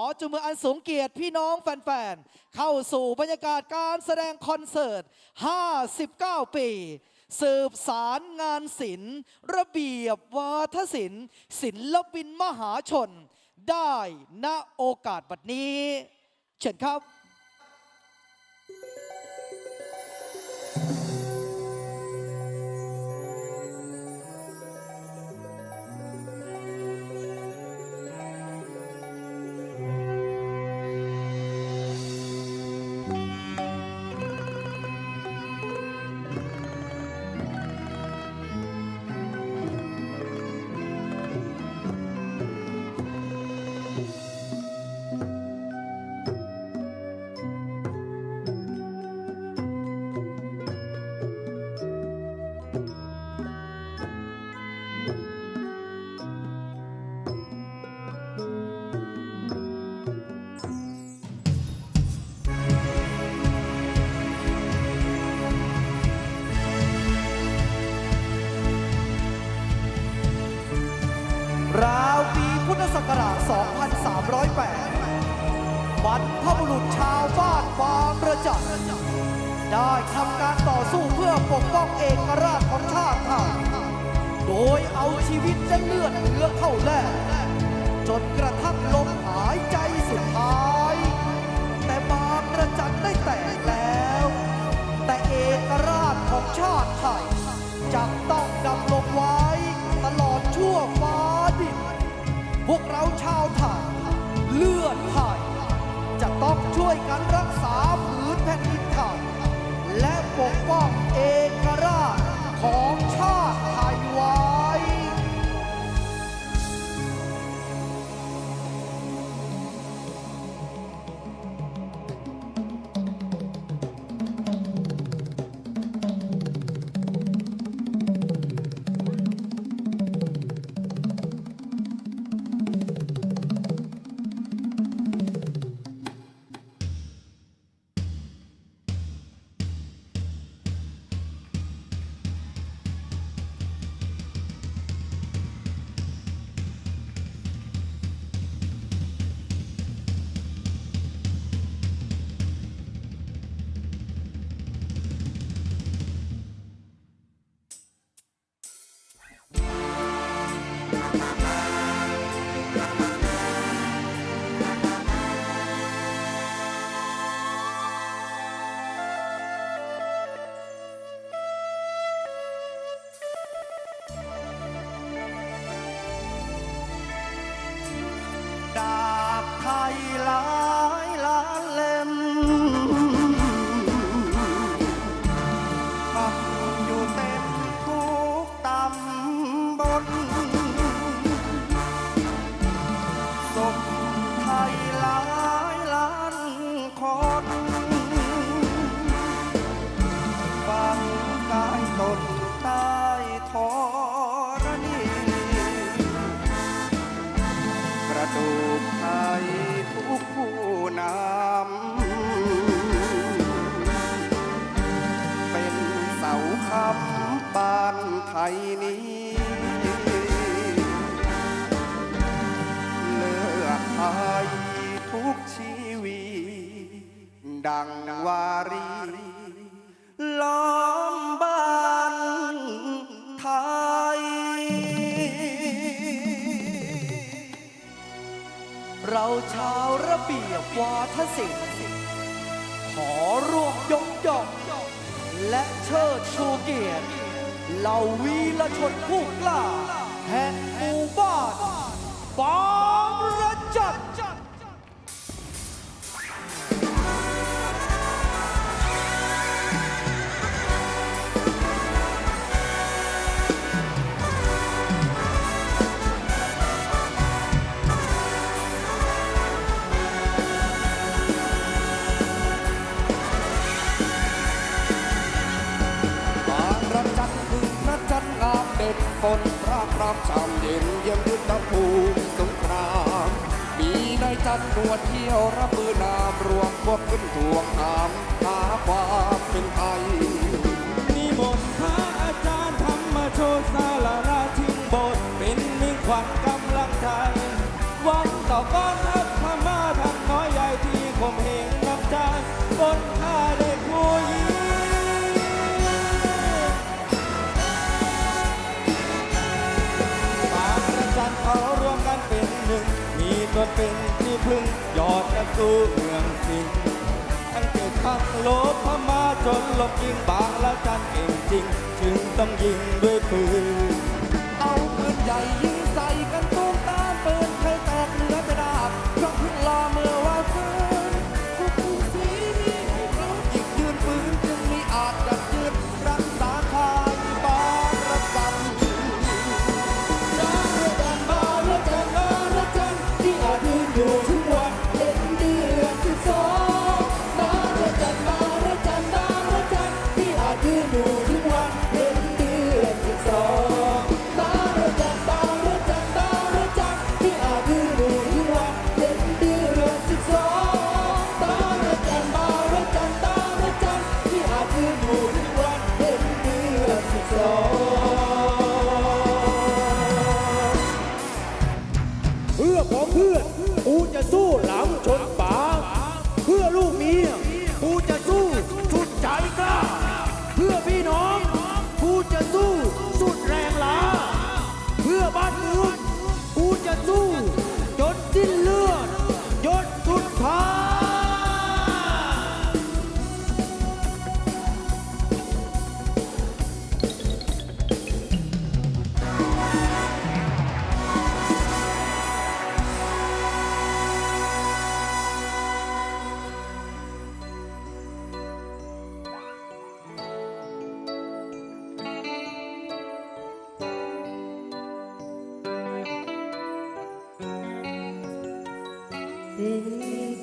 อจุมืออันสูงเกียรติพี่น้องแฟนๆ เข้าสู่บรรยากาศการแสดงคอนเสิร์ต 59 ปี สืบสารงานศิลป์ระเบียบวาทศิลป์ศิลปินมหาชน ได้ณโอกาสบัดนี้ เชิญครับ ได้ทำการต่อสู้เพื่อปกป้องเอกราชของชาติไทยโดยเอาชีวิตและเลือดเนื้อเข้าแลกจนกระทั่งลมหายใจสุดท้าย แต่บางระจันได้แตกแล้ว แต่เอกราชของชาติไทยจะต้องดำรงไว้ตลอดชั่วฟ้าดินพวกเราชาวไทยเลือดไทยจะต้องช่วยกันรัก แล บ นี้ เลือดไทยทุกชีวีดังวารีล้อมบ้านไทย เราชาวระเบียบวาทศิลป์ขอร่วมยกย่องและเชิดชูเกียรติ เหล่าวีรชนผู้กล้าแห่งหมู่บ้านบางระจัดามชามเย็นเยี่ยมยุทธภูมิสงคราม มีนายจันทร์หนวดเที่ยวรับมือนามรวมพวกขึ้นทวงถามหาความเป็นไทยนิมนต์พระอาจารย์ธรรมโชติสารราทิ้งบทเป็นหนึ่งขวัญกำลังใจวันต่อก้อนทัพพม่า สิ่งที่พึ่งยอดนัสู้เมืองสิงทั้งเกิดขั้งโลภมาจนลบยิงบางละจันเองจริง จึงต้องยิงด้วยปืนเอาปืนใหญ่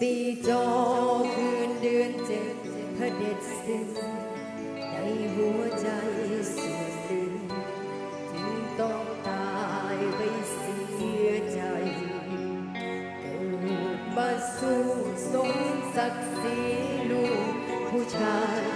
ปีจอคืนเดือนเจ็ดพระเด็จสิ้นในหัวใจสุดสิ้นจึงต้องตายไปเสียใจ เกิดมาสู้สมศักดิ์ศรีลูกผู้ชาย